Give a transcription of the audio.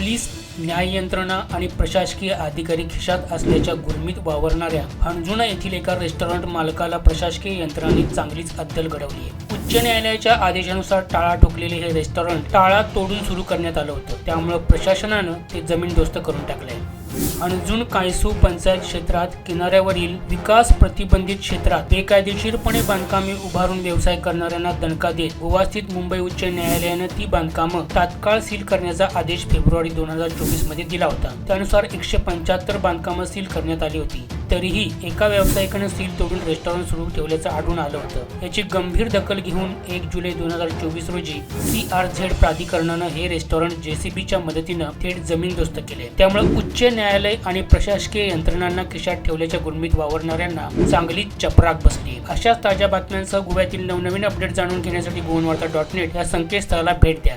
Police न्याय यंत्रणा आणि प्रशासकीय अधिकारी खिशात असल्याच्या गुरमीत वावरणाऱ्या हणजुणा येथील एका रेस्टॉरंट मालकाला प्रशासकीय यंत्रणांनी चांगलीच अद्दल घडवली आहे. उच्च न्यायालयाच्या आदेशानुसार टाळा ठोकलेले हे रेस्टॉरंट टाळा तोडून सुरू करण्यात आलं होतं. त्यामुळं प्रशासनानं ते जमीनदोस्त करून टाकलंय. अणजून कायसू पंचायत क्षेत्रात किनाऱ्यावरील विकास प्रतिबंधित क्षेत्रात बेकायदेशीरपणे बांधकामे उभारून व्यवसाय करणाऱ्यांना दणका देत गोवास्थित मुंबई उच्च न्यायालयानं ती बांधकामं तात्काळ सील करण्याचा आदेश फेब्रुवारी दोन हजार चोवीसमध्ये दिला होता. त्यानुसार एकशे पंच्याहत्तर बांधकामं सील करण्यात आली होती. तरीही एका व्यावसायिकानं सील तोडून रेस्टॉरंट सुरू ठेवल्याचं आढळून आलं होतं. याची गंभीर दखल घेऊन एक जुलै दोन हजार चोवीस रोजी सी आर झेड प्राधिकरणानं हे रेस्टॉरंट जेसीबीच्या मदतीनं थेट जमीन दोस्त केले. त्यामुळे उच्च न्यायालय आणि प्रशासकीय यंत्रणांना खिशात ठेवल्याच्या गुरमीत वावरणाऱ्यांना चांगली चपराक बसली. अशाच ताज्या बातम्यांसह गोव्यातील नवनवीन अपडेट जाणून घेण्यासाठी गोवनवार्ता डॉट नेट या संकेतस्थळाला भेट द्या.